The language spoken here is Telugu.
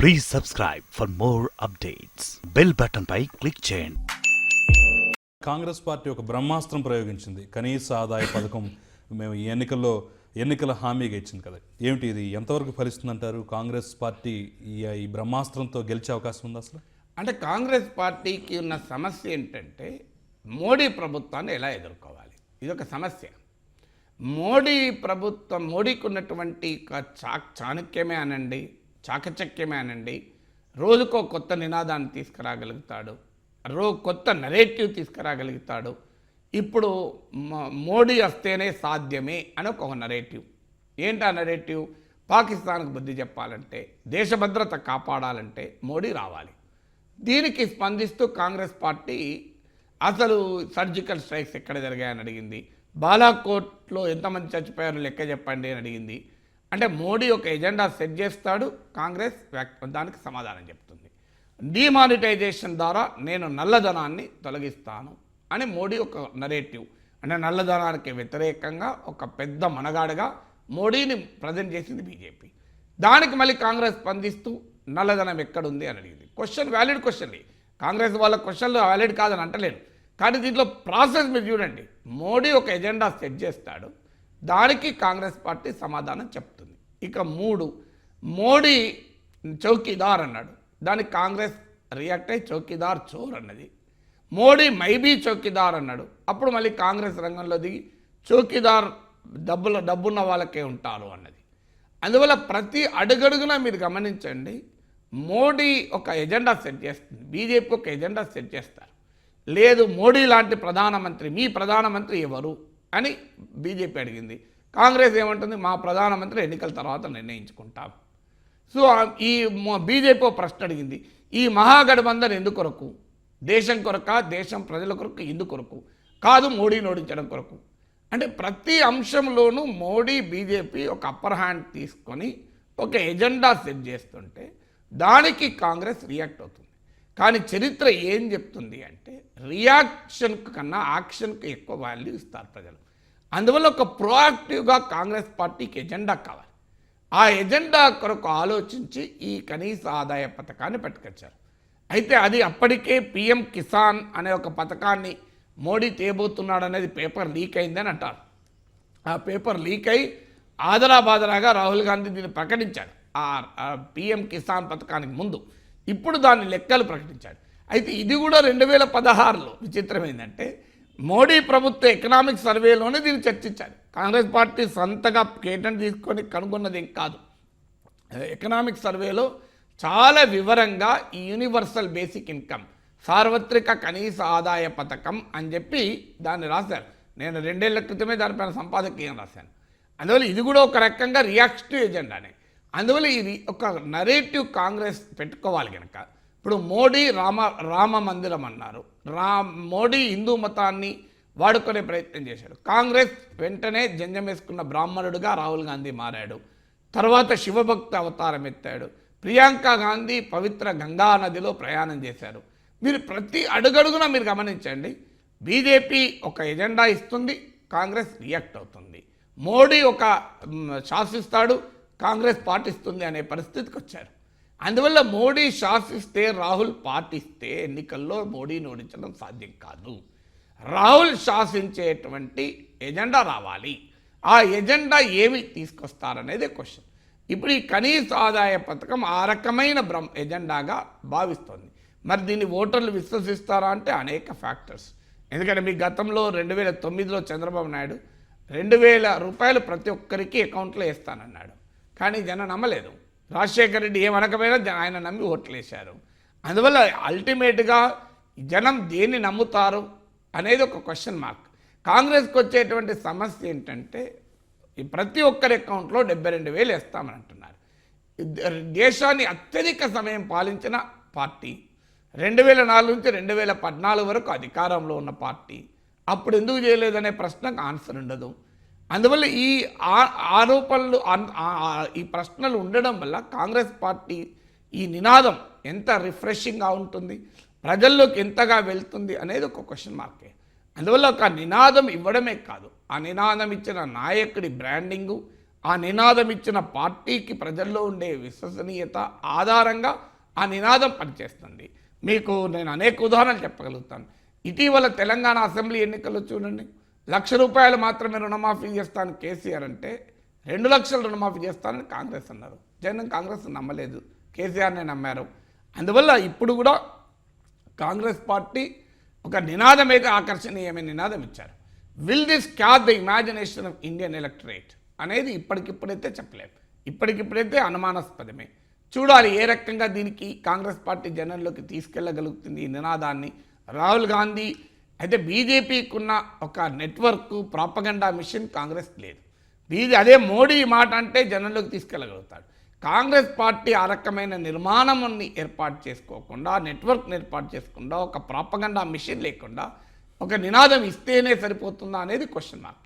Please subscribe for more updates bell button pi click చేయండి. కాంగ్రెస్ పార్టీ ఒక బ్రహ్మాస్త్రం ప్రయోగించింది. కనీస ఆదాయ పథకం మేము ఈ ఎన్నికల్లో ఎన్నికల హామీగా ఇచ్చింది కదా. ఏమిటి ఇది? ఎంతవరకు ఫలిస్తుందంటారు? కాంగ్రెస్ పార్టీ ఈ బ్రహ్మాస్త్రంతో గెలిచే అవకాశం ఉంది అసలు? అంటే కాంగ్రెస్ పార్టీకి ఉన్న సమస్య ఏంటంటే మోడీ ప్రభుత్వాన్ని ఎలా ఎదుర్కోవాలి? ఇది ఒక సమస్య. మోడీ ప్రభుత్వం మోడీకి ఉన్నటువంటి ఒక చా చాణక్యమే అనండి. చాకచక్యమేనండి. రోజుకో కొత్త నినాదాన్ని తీసుకురాగలుగుతాడు. రో కొత్త నరేటివ్ తీసుకురాగలుగుతాడు. ఇప్పుడు మోడీ వస్తేనే సాధ్యమే అని ఒక నరేటివ్. ఏంటి నరేటివ్? పాకిస్తాన్కు బుద్ధి చెప్పాలంటే దేశ భద్రత కాపాడాలంటే మోడీ రావాలి. దీనికి స్పందిస్తూ కాంగ్రెస్ పార్టీ అసలు సర్జికల్ స్ట్రైక్స్ ఎక్కడ జరిగాయని అడిగింది. బాలాకోట్లో ఎంతమంది చచ్చిపోయారో లెక్క చెప్పండి అని అడిగింది. అంటే మోడీ ఒక ఎజెండా సెట్ చేస్తాడు కాంగ్రెస్ దానికి సమాధానం చెప్తుంది. డిమానిటైజేషన్ ద్వారా నేను నల్లధనాన్ని తొలగిస్తాను అని మోడీ ఒక నరేటివ్ అంటే నల్లధనానికి వ్యతిరేకంగా ఒక పెద్ద మనగాడగా మోడీని ప్రజెంట్ చేసింది బీజేపీ. దానికి మళ్ళీ కాంగ్రెస్ స్పందిస్తూ నల్లధనం ఎక్కడుంది అని అడిగింది. క్వశ్చన్ వ్యాలిడ్ క్వశ్చన్ కాంగ్రెస్ వాళ్ళ క్వశ్చన్లు వ్యాలిడ్ కాదని అంటలేను కానీ దీంట్లో ప్రాసెస్ మీరు చూడండి. మోడీ ఒక ఎజెండా సెట్ చేస్తాడు దానికి కాంగ్రెస్ పార్టీ సమాధానం చెప్తుంది. ఇక మూడు మోడీ చౌకీదార్ అన్నాడు. దానికి కాంగ్రెస్ రియాక్ట్ అయ్యి చౌకీదార్ చోర్ అన్నది. మోడీ మైబీ చౌకీదార్ అన్నాడు. అప్పుడు మళ్ళీ కాంగ్రెస్ రంగంలో దిగి చౌకీదార్ డబ్బుల డబ్బున్న వాళ్ళకే ఉంటారు అన్నది. అందువల్ల ప్రతి అడుగడుగున మీరు గమనించండి మోడీ ఒక ఎజెండా సెట్ చేస్తుంది. బీజేపీ ఒక ఎజెండా సెట్ చేస్తారు. లేదు మోడీ లాంటి ప్రధానమంత్రి మీ ప్రధానమంత్రి ఎవరు? అని బీజేపీ అడిగింది. కాంగ్రెస్ ఏమంటుంది? మా ప్రధానమంత్రి ఎన్నికల తర్వాత నిర్ణయించుకుంటాం. సో ఈ బీజేపీ ప్రశ్న అడిగింది. ఈ మహాగఠబంధన్ ఎందుకు కొరకు? దేశం కొరక? దేశం ప్రజల కొరకు? ఎందుకు కొరకు? కాదు మోడీని ఓడించడం కొరకు. అంటే ప్రతి అంశంలోనూ మోడీ బీజేపీ ఒక అప్పర్ హ్యాండ్ తీసుకొని ఒక ఎజెండా సెట్ చేస్తుంటే దానికి కాంగ్రెస్ రియాక్ట్ అవుతుంది. కానీ చరిత్ర ఏం చెప్తుంది అంటే రియాక్షన్ కన్నా యాక్షన్కు ఎక్కువ వాల్యూ ఇస్తారు ప్రజలు. అందువల్ల ఒక ప్రోయాక్టివ్గా కాంగ్రెస్ పార్టీకి ఎజెండా కావాలి. ఆ ఎజెండా కొరకు ఆలోచించి ఈ కనీస ఆదాయ పథకాన్ని పట్టుకొచ్చారు. అయితే అది అప్పటికే పిఎం కిసాన్ అనే ఒక పథకాన్ని మోడీ తేబోతున్నాడు అనేది పేపర్ లీక్ అయిందని అంటారు. ఆ పేపర్ లీక్ అయి ఆదరాబాదరాగా రాహుల్ గాంధీ దీన్ని ప్రకటించాడు. ఆ పిఎం కిసాన్ పథకానికి ముందు. ఇప్పుడు దాని లెక్కలు ప్రకటించాడు. అయితే ఇది కూడా రెండు వేల పదహారులో విచిత్రం ఏంటంటే మోడీ ప్రభుత్వ ఎకనామిక్ సర్వేలోనే దీన్ని చర్చించారు కాంగ్రెస్ పార్టీ సొంతగా పేటెంట్ తీసుకొని కనుగొన్నది కాదు. ఎకనామిక్ సర్వేలో చాలా వివరంగా ఈ యూనివర్సల్ బేసిక్ ఇన్కమ్ సార్వత్రిక కనీస ఆదాయ పథకం అని చెప్పి దాన్ని రాశారు. నేను రెండేళ్ళ క్రితమే దానిపైన సంపాదకీయం రాశాను. అందువల్ల ఇది కూడా ఒక రకంగా రియాక్టివ్ ఎజెండానే అందువల్ల ఇది ఒక నరేటివ్ కాంగ్రెస్ పెట్టుకోవాలి కనుక ఇప్పుడు మోడీ రామ రామ మందిరం అన్నారు. రా మోడీ హిందూ మతాన్ని వాడుకునే ప్రయత్నం చేశాడు. కాంగ్రెస్ వెంటనే జంజమేసుకున్న వేసుకున్న రాహుల్ గాంధీ మారాడు. తర్వాత శివభక్త అవతారం ఎత్తాడు. ప్రియాంక గాంధీ పవిత్ర గంగా నదిలో ప్రయాణం చేశారు. మీరు ప్రతి అడుగడుగున మీరు గమనించండి. బీజేపీ ఒక ఎజెండా ఇస్తుంది కాంగ్రెస్ రియాక్ట్ అవుతుంది. మోడీ ఒక శాసిస్తాడు కాంగ్రెస్ పాటిస్తుంది అనే పరిస్థితికి వచ్చారు. అందువల్ల మోడీ శాసిస్తే రాహుల్ పాటిస్తే ఎన్నికల్లో మోడీని ఓడించడం సాధ్యం కాదు. రాహుల్ శాసించేటువంటి ఎజెండా రావాలి. ఆ ఎజెండా ఏమి తీసుకొస్తారనేదే క్వశ్చన్. ఇప్పుడు ఈ కనీస ఆదాయ పథకం ఆ రకమైన బ్రహ్మ ఎజెండాగా భావిస్తోంది. మరి దీన్ని ఓటర్లు విశ్వసిస్తారా అంటే అనేక ఫ్యాక్టర్స్. ఎందుకంటే మీ గతంలో రెండు వేల తొమ్మిదిలో చంద్రబాబు నాయుడు రెండు వేల రూపాయలు ప్రతి ఒక్కరికి అకౌంట్లో వేస్తానన్నాడు. కానీ జనం నమ్మలేదు. రాజశేఖర రెడ్డి ఏమనకపోయినా ఆయన నమ్మి ఓట్లేశారు. అందువల్ల అల్టిమేట్గా జనం దేన్ని నమ్ముతారు అనేది ఒక క్వశ్చన్ మార్క్ కాంగ్రెస్కి వచ్చేటువంటి సమస్య ఏంటంటే ఈ ప్రతి ఒక్కరి అకౌంట్లో డెబ్బై రెండు వేలు వేస్తామని అంటున్నారు. దేశాన్ని అత్యధిక సమయం పాలించిన పార్టీ. రెండు వేల నాలుగు నుంచి రెండు వేల పద్నాలుగు వరకు అధికారంలో ఉన్న పార్టీ. అప్పుడు ఎందుకు చేయలేదనే ప్రశ్నకు ఆన్సర్ ఉండదు. అందువల్ల ఈ ఆరోపణలు ఈ ప్రశ్నలు ఉండడం వల్ల కాంగ్రెస్ పార్టీ ఈ నినాదం ఎంత రిఫ్రెషింగ్గా ఉంటుంది ప్రజల్లోకి ఎంతగా వెళ్తుంది అనేది ఒక క్వశ్చన్ మార్కే అందువల్ల ఒక నినాదం ఇవ్వడమే కాదు ఆ నినాదం ఇచ్చిన నాయకుడి బ్రాండింగు ఆ నినాదం ఇచ్చిన పార్టీకి ప్రజల్లో ఉండే విశ్వసనీయత ఆధారంగా ఆ నినాదం పనిచేస్తుంది. మీకు నేను అనేక ఉదాహరణలు చెప్పగలుగుతాను. ఇటీవల తెలంగాణ అసెంబ్లీ ఎన్నికల్లో చూడండి. లక్ష రూపాయలు మాత్రమే రుణమాఫీ చేస్తాను కేసీఆర్ అంటే రెండు లక్షలు రుణమాఫీ చేస్తానని కాంగ్రెస్ అన్నారు. జగన్ కాంగ్రెస్ నమ్మలేదు. కేసీఆర్నే నమ్మారు. అందువల్ల ఇప్పుడు కూడా కాంగ్రెస్ పార్టీ ఒక నినాదం అయితే ఆకర్షణీయమైన నినాదం ఇచ్చారు. Will this catch the imagination of Indian electorate అనేది ఇప్పటికిప్పుడైతే చెప్పలేము ఇప్పటికిప్పుడైతే అనుమానాస్పదమే. చూడాలి ఏ రకంగా దీనికి కాంగ్రెస్ పార్టీ జనంలోకి తీసుకెళ్ళగలుగుతుంది ఈ నినాదాన్ని. రాహుల్ గాంధీ అయితే బీజేపీకి ఉన్న ఒక నెట్వర్క్ ప్రాపగండా మిషన్ కాంగ్రెస్ లేదు. బీజే అదే మోడీ మాట అంటే జనంలోకి తీసుకెళ్ళగలుగుతాడు. కాంగ్రెస్ పార్టీ ఆ రకమైన నిర్మాణాన్ని ఏర్పాటు చేసుకోకుండా నెట్వర్క్ని ఏర్పాటు చేసుకోకుండా ఒక ప్రాపగండా మిషన్ లేకుండా ఒక నినాదం ఇస్తేనే సరిపోతుందా అనేది క్వశ్చన్ మార్క్